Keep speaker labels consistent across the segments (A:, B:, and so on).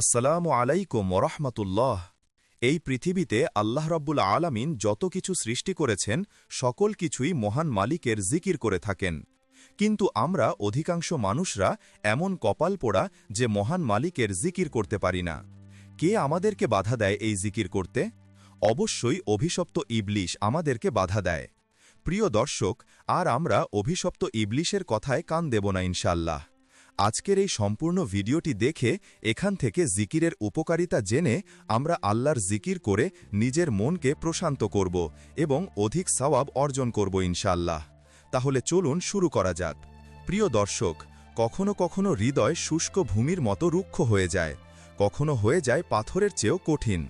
A: আসসালামু আলাইকুম ওরহমতুল্লাহ এই পৃথিবীতে আল্লাহ রব্বুল আলামিন যত কিছু সৃষ্টি করেছেন, সকল কিছুই মহান মালিকের জিকির করে থাকেন। কিন্তু আমরা অধিকাংশ মানুষরা এমন কপাল পোড়া যে মহান মালিকের জিকির করতে পারি না। কে আমাদেরকে বাধা দেয় এই জিকির করতে? অবশ্যই অভিশপ্ত ইবলিশ আমাদেরকে বাধা দেয়। প্রিয় দর্শক, আর আমরা অভিশপ্ত ইবলিশের কথায় কান দেব না ইনশাল্লাহ আজকের এই সম্পূর্ণ ভিডিওটি দেখে এখান থেকে জিকিরের উপকারিতা জেনে আমরা আল্লাহর জিকির করে নিজের মনকে প্রশান্ত করব এবং অধিক সওয়াব অর্জন করব ইনশাল্লাহ তাহলে চলুন শুরু করা যাক। প্রিয় দর্শক, কখনো কখনো হৃদয় শুষ্ক ভূমির মতো রুক্ষ হয়ে যায়। কখনো হয়ে যায় পাথরের চেয়েও কঠিন।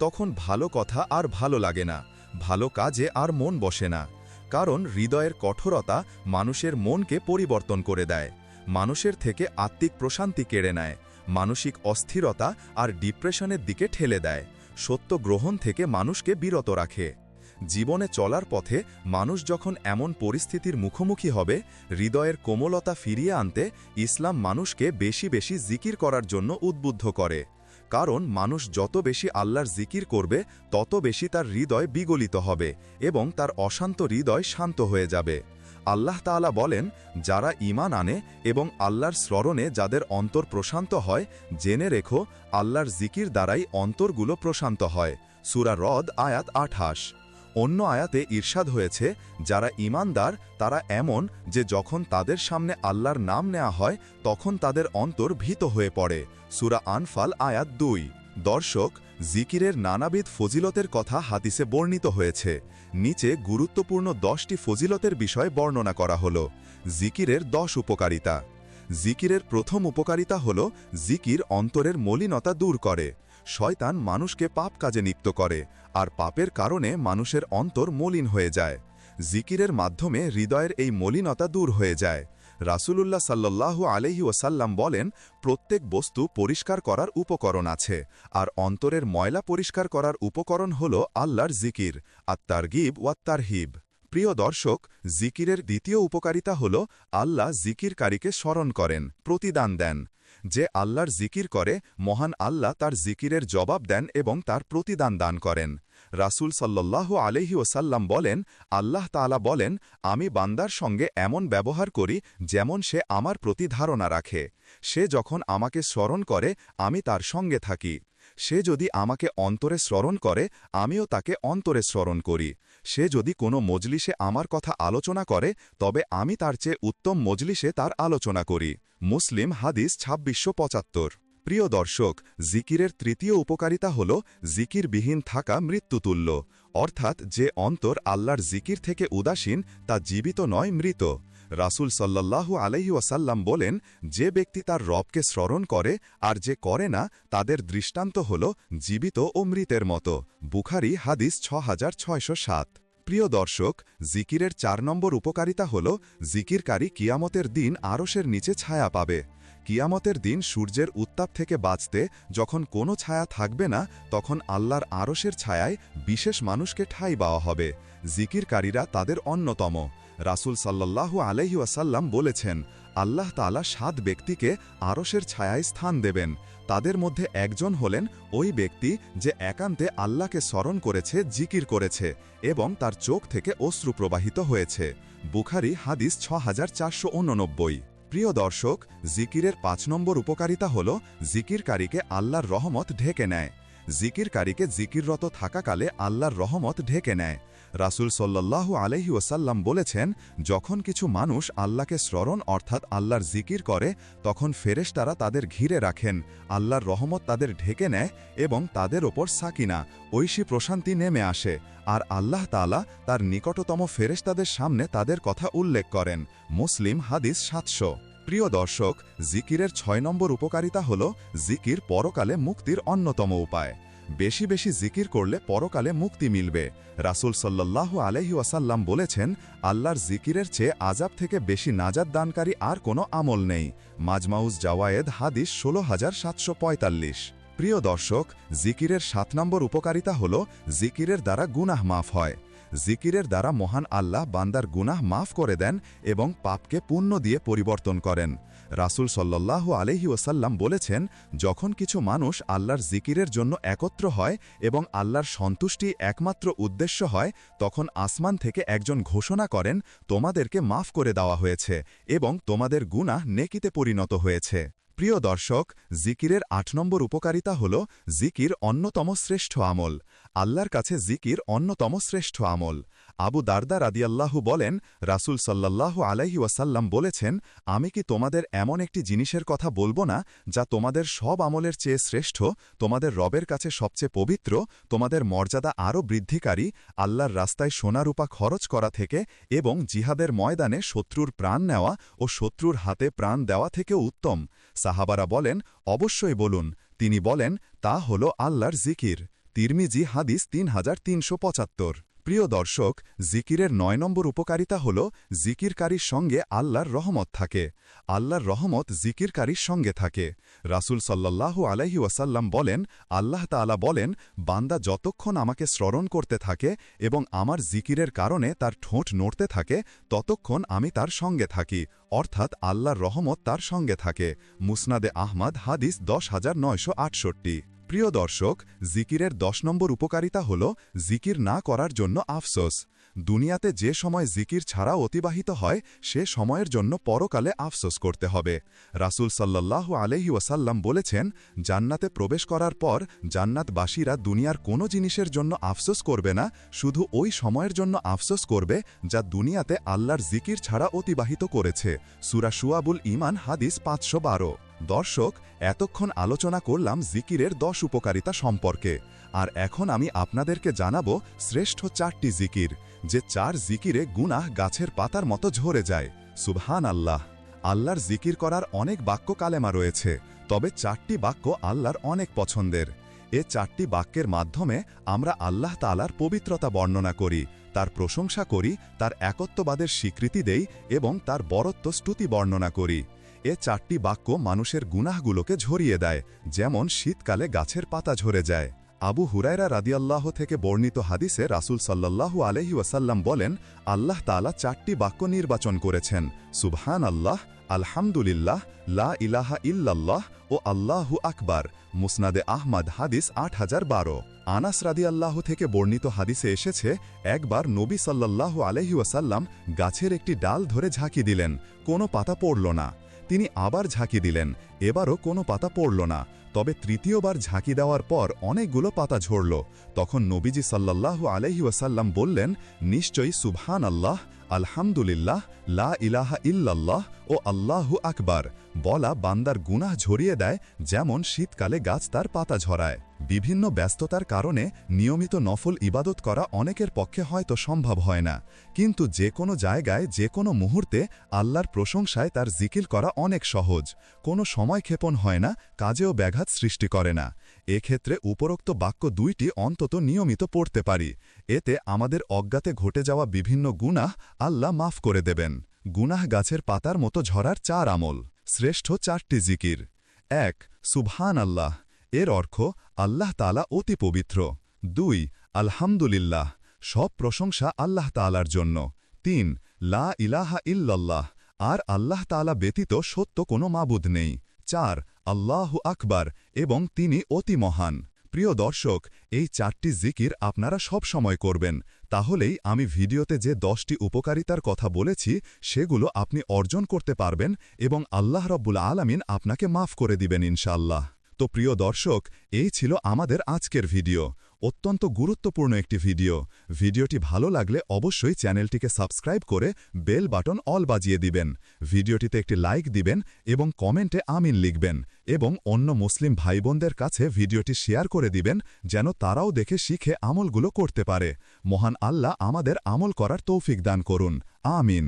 A: তখন ভালো কথা আর ভালো লাগে না, ভালো কাজে আর মন বসে না। কারণ হৃদয়ের কঠোরতা মানুষের মনকে পরিবর্তন করে দেয়। মানুষের থেকে আত্মিক প্রশান্তি কেড়ে নেয়, মানসিক অস্থিরতা আর ডিপ্রেশনের দিকে ঠেলে দেয়, সত্য গ্রহণ থেকে মানুষকে বিরত রাখে। জীবনে চলার পথে মানুষ যখন এমন পরিস্থিতির মুখোমুখি হবে, হৃদয়ের কোমলতা ফিরিয়ে আনতে ইসলাম মানুষকে বেশি বেশি জিকির করার জন্য উদ্বুদ্ধ করে। কারণ মানুষ যত বেশি আল্লাহর জিকির করবে, তত বেশি তার হৃদয় বিগলিত হবে এবং তার অশান্ত হৃদয় শান্ত হয়ে যাবে। আল্লাহ তাআলা বলেন, যারা ইমান আনে এবং আল্লাহর স্মরণে যাদের অন্তর প্রশান্ত হয়, জেনে রেখো, আল্লাহর জিকির দ্বারাই অন্তরগুলো প্রশান্ত হয়। সুরা রদ আয়াত আঠাশ। অন্য আয়াতে ঈর্ষাদ হয়েছে, যারা ইমানদার তারা এমন যে যখন তাদের সামনে আল্লাহর নাম নেওয়া হয়, তখন তাদের অন্তর ভীত হয়ে পড়ে। সুরা আনফাল আয়াত দুই। দর্শক জিকিরের নানাবিধ ফজিলতের কথা হাদিসে বর্ণিত হয়েছে। নিচে গুরুত্বপূর্ণ দশটি ফজিলতের বিষয় বর্ণনা করা হল। জিকিরের দশ উপকারিতা। জিকিরের প্রথম উপকারিতা হল, জিকির অন্তরের মলিনতা দূর করে। শয়তান মানুষকে পাপ কাজে নিপ্ত করে, আর পাপের কারণে মানুষের অন্তর মলিন হয়ে যায়। জিকিরের মাধ্যমে হৃদয়ের এই মলিনতা দূর হয়ে যায়। রাসূলুল্লাহ সাল্লাল্লাহু আলহি ওসাল্লাম বলেন, প্রত্যেক বস্তু পরিষ্কার করার উপকরণ আছে, আর অন্তরের ময়লা পরিষ্কার করার উপকরণ হল আল্লাহর জিকির, আত্মারগিব ওয়াত্তারহিব প্রিয় দর্শক, জিকিরের দ্বিতীয় উপকারিতা হল আল্লাহ জিকিরকারীকে স্মরণ করেন, প্রতিদান দেন। যে আল্লাহর জিকির করে, মহান আল্লাহ তার জিকিরের জবাব দেন এবং তার প্রতিদান দান করেন। রাসুল সাল্লাহ আলহি ওসাল্লাম বলেন, আল্লাহ তালা বলেন, আমি বান্দার সঙ্গে এমন ব্যবহার করি যেমন সে আমার প্রতি ধারণা রাখে। সে যখন আমাকে স্মরণ করে, আমি তার সঙ্গে থাকি। সে যদি আমাকে অন্তরে স্মরণ করে, আমিও তাকে অন্তরে স্মরণ করি। সে যদি কোনো মজলিসে আমার কথা আলোচনা করে, তবে আমি তার চেয়ে উত্তম মজলিসে তার আলোচনা করি। মুসলিম হাদিস ছাব্বিশশো পঁচাত্তর। প্রিয় দর্শক, জিকিরের তৃতীয় উপকারিতা হল জিকিরবিহীন থাকা মৃত্যুতুল্য। অর্থাৎ যে অন্তর আল্লাহর জিকির থেকে উদাসীন, তা জীবিত নয়, মৃত। রাসুল সাল্লাল্লাহু আলহি ওয়াসাল্লাম বলেন, যে ব্যক্তি তার রবকে স্মরণ করে আর যে করে না, তাদের দৃষ্টান্ত হল জীবিত ও মৃতের মতো। বুখারি, হাদিস ছ প্রিয় দর্শক, জিকিরের চার নম্বর উপকারিতা হল, জিকিরকারী কিয়ামতের দিন আরসের নিচে ছায়া পাবে। কিয়ামতের দিন সূর্যের উত্তাপ থেকে বাঁচতে যখন কোনো ছায়া থাকবে না, তখন আল্লাহর আরসের ছায়ায় বিশেষ মানুষকে ঠাই পাওয়া হবে। জিকিরকারীরা তাদের অন্যতম। রাসুল সাল্লাল্লাহু আলহি ওয়াসাল্লাম বলেছেন, আল্লাহ তালা সাত ব্যক্তিকে আরসের ছায়ায় স্থান দেবেন। তাদের মধ্যে একজন হলেন ওই ব্যক্তি যে একান্তে আল্লাহকে স্মরণ করেছে, জিকির করেছে এবং তার চোখ থেকে অশ্রু প্রবাহিত হয়েছে। বুখারি হাদিস ছ হাজার চারশো প্রিয় দর্শক, জিকিরের পাঁচ নম্বর উপকারিতা হল জিকিরকারীকে আল্লাহর রহমত ঢেকে নেয়। জিকিরকারীকে জিকিররত থাকাকালে আল্লাহর রহমত ঢেকে নেয়। রাসুল সল্লাল্লাহু আলহি ওসাল্লাম বলেছেন, যখন কিছু মানুষ আল্লাহকে স্মরণ অর্থাৎ আল্লাহর জিকির করে, তখন ফেরেশতারা তাদের ঘিরে রাখেন, আল্লাহর রহমত তাদের ঢেকে নেয় এবং তাদের ওপর সাকিনা, ঐশী প্রশান্তি নেমে আসে, আর আল্লাহ তালা তার নিকটতম ফেরেশতাদের সামনে তাদের কথা উল্লেখ করেন। মুসলিম হাদিস সাতশো। প্রিয় দর্শক, জিকিরের ছয় নম্বর উপকারিতা হল, জিকির পরকালে মুক্তির অন্যতম উপায়। বেশি বেশি জিকির করলে পরকালে মুক্তি মিলবে। রাসুল সাল্লাহ আলহি ওয়াসাল্লাম বলেছেন, আল্লাহর জিকিরের চেয়ে আজাব থেকে বেশি নাজাদ দানকারী আর কোনো আমল নেই। মাজমাউজ জাওয়ায়েদ হাদিস ষোলো হাজার সাতশো পঁয়তাল্লিশ। প্রিয় দর্শক, জিকিরের সাত নম্বর উপকারিতা হল জিকিরের দ্বারা গুনাহ মাফ হয়। জিকিরের দ্বারা মহান আল্লাহ বান্দার গুনাহ মাফ করে দেন এবং পাপকে পুণ্য দিয়ে পরিবর্তন করেন। রাসূল সল্লাল্লাহু আলহি ওসাল্লাম বলেছেন, যখন কিছু মানুষ আল্লাহর জিকিরের জন্য একত্র হয় এবং আল্লাহর সন্তুষ্টি একমাত্র উদ্দেশ্য হয়, তখন আসমান থেকে একজন ঘোষণা করেন, তোমাদেরকে মাফ করে দেওয়া হয়েছে এবং তোমাদের গুনাহ নেকিতে পরিণত হয়েছে। প্রিয় দর্শক, জিকিরের আট নম্বর উপকারিতা হল জিকির অন্যতম শ্রেষ্ঠ আমল। আল্লাহর কাছে জিকির অন্যতম শ্রেষ্ঠ আমল। আবু দারদা রাদিয়াল্লাহু বলেন, রাসুল সাল্লাল্লাহু আলাইহি ওয়াসাল্লাম বলেছেন, আমি কি তোমাদের এমন একটি জিনিসের কথা বলব না, যা তোমাদের সব আমলের চেয়ে শ্রেষ্ঠ, তোমাদের রবের কাছে সবচেয়ে পবিত্র, তোমাদের মর্যাদা আরও বৃদ্ধিকারী, আল্লাহর রাস্তায় সোনারূপা খরচ করা থেকে এবং জিহাদের ময়দানে শত্রুর প্রাণ নেওয়া ও শত্রুর হাতে প্রাণ দেওয়া থেকেও উত্তম। সাহাবারা বলেন, অবশ্যই বলুন। তিনি বলেন, তা হল আল্লাহর জিকির। তিরমিজি হাদিস তিন হাজার তিনশো পঁচাত্তর। প্রিয় দর্শক, জিকিরের নয় নম্বর উপকারিতা হল জিকিরকারীর সঙ্গে আল্লাহর রহমত থাকে। আল্লাহর রহমত জিকিরকারীর সঙ্গে থাকে। রাসুল সাল্লাল্লাহু আলাইহি ওয়াসাল্লাম বলেন, আল্লাহ তালা বলেন, বান্দা যতক্ষণ আমাকে স্মরণ করতে থাকে এবং আমার জিকিরের কারণে তার ঠোঁট নড়তে থাকে, ততক্ষণ আমি তার সঙ্গে থাকি। অর্থাৎ আল্লাহর রহমত তার সঙ্গে থাকে। মুসনাদে আহমাদ হাদিস দশ হাজার নয়শো আটষট্টি। প্রিয় দর্শক জিকিরের দশ নম্বর উপকারিতা হল জিকির না করার জন্য আফসোস। দুনিয়াতে যে সময় জিকির ছাড়া অতিবাহিত হয়, সে সময়ের জন্য পরকালে আফসোস করতে হবে। রাসুল সাল্লাল্লাহু আলহি ওয়াসাল্লাম বলেছেন, জান্নাতে প্রবেশ করার পর জান্নাতবাসীরা দুনিয়ার কোনো জিনিসের জন্য আফসোস করবে না, শুধু ওই সময়ের জন্য আফসোস করবে যা দুনিয়াতে আল্লাহর জিকির ছাড়া অতিবাহিত করেছে। সুরা সুয়াবুল ইমান হাদিস পাঁচশো বারো। দর্শক, এতক্ষণ আলোচনা করলাম জিকিরের দশ উপকারিতা সম্পর্কে। আর এখন আমি আপনাদেরকে জানাব শ্রেষ্ঠ চারটি জিকির, যে চার জিকিরে গুনাহ গাছের পাতার মতো ঝরে যায়। সুবহান আল্লাহ আল্লাহর জিকির করার অনেক বাক্য কালেমা রয়েছে, তবে চারটি বাক্য আল্লাহর অনেক পছন্দের। এ চারটি বাক্যের মাধ্যমে আমরা আল্লাহ তালার পবিত্রতা বর্ণনা করি, তার প্রশংসা করি, তার একত্ববাদের স্বীকৃতি দেই এবং তার বরত্ব স্তুতি বর্ণনা করি। এ চারটি বাক্য মানুষের গুনাহগুলোকে ঝরিয়ে দেয়, যেমন শীতকালে গাছের পাতা ঝরে যায়। আবু হুরায়রা রাদিয়াল্লাহ থেকে বর্ণিত হাদিসে রাসুল সাল্লাল্লাহু আলহি ওয়াসাল্লাম বলেন, আল্লাহ তালা চারটি বাক্য নির্বাচন করেছেন সুবহান আল্লাহ আলহামদুলিল্লাহ, লা ইলাহা ইল্লাল্লাহ ও আল্লাহু আকবার। মুসনাদে আহমদ হাদিস আট হাজার বারো। আনাস রাদিয়াল্লাহ থেকে বর্ণিত হাদিসে এসেছে, একবার নবী সাল্লাল্লাহু আলহি ওয়াসাল্লাম গাছের একটি ডাল ধরে ঝাঁকি দিলেন, কোনো পাতা পড়ল না। তিনি আবার ঝাঁকি দিলেন, এবারও কোনো পাতা পড়ল না। তবে তৃতীয়বার ঝাঁকি দেওয়ার পর অনেকগুলো পাতা ঝরল। তখন নবীজি সাল্লাহ আলহিউসাল্লাম বললেন, নিশ্চয়ই সুবহান আল্লাহ আলহামদুলিল্লাহ, লা ইলাহা ইল্লাল্লাহ ও আল্লাহু আকবার। বলা বান্দার গুনাহ ঝরিয়ে দেয়, যেমন শীতকালে গাছ তার পাতা ঝরায়। বিভিন্ন ব্যস্ততার কারণে নিয়মিত নফল ইবাদত করা অনেকের পক্ষে হয়তো সম্ভব হয় না। কিন্তু যে কোনো জায়গায়, যে কোনো মুহূর্তে আল্লাহর প্রশংসায় তার জিকিল করা অনেক সহজ। কোনো সময় ক্ষেপণ হয় না, কাজেও ব্যাঘাত সৃষ্টি করে না। এক্ষেত্রে উপরোক্ত বাক্য দুইটি অন্তত নিয়মিত পড়তে পারি। এতে আমাদের অজ্ঞাতে ঘটে যাওয়া বিভিন্ন গুনাহ আল্লাহ মাফ করে দেবেন। গুনাহ গাছের পাতার মতো ঝরার চার আমল। শ্রেষ্ঠ চারটি জিকির। এক সুবহান আল্লাহ এর অর্থ আল্লাহ তালা অতি পবিত্র। দুই, আলহামদুলিল্লাহ। সব প্রশংসা আল্লাহ তালার জন্য। তিন, লা ইলাহা ইল্লাল্লাহ। আর আল্লাহ তালা ব্যতীত সত্য কোনো মাবুদ নেই। চার আল্লাহু আকবার এবং তিনি অতি মহান। প্রিয় দর্শক, এই চারটি জিকির আপনারা সব সময় করবেন। তাহলেই আমি ভিডিওতে যে দশটি উপকারিতার কথা বলেছি, সেগুলো আপনি অর্জন করতে পারবেন এবং আল্লাহ রব্বুল আলামিন আপনাকে মাফ করে দিবেন ইনশাল্লাহ তো প্রিয় দর্শক, এই ছিল আমাদের আজকের ভিডিও। অত্যন্ত গুরুত্বপূর্ণ একটি ভিডিও। ভিডিওটি ভালো লাগলে অবশ্যই চ্যানেলটিকে সাবস্ক্রাইব করে বেল বাটন অল বাজিয়ে দিবেন। ভিডিওটিতে একটি লাইক দিবেন এবং কমেন্টে আমিন লিখবেন এবং অন্য মুসলিম ভাইবোনদের কাছে ভিডিওটি শেয়ার করে দিবেন যেন তারাও দেখে শিখে আমলগুলো করতে পারে। মহান আল্লাহ আমাদের আমল করার তৌফিক দান করুন। আমিন।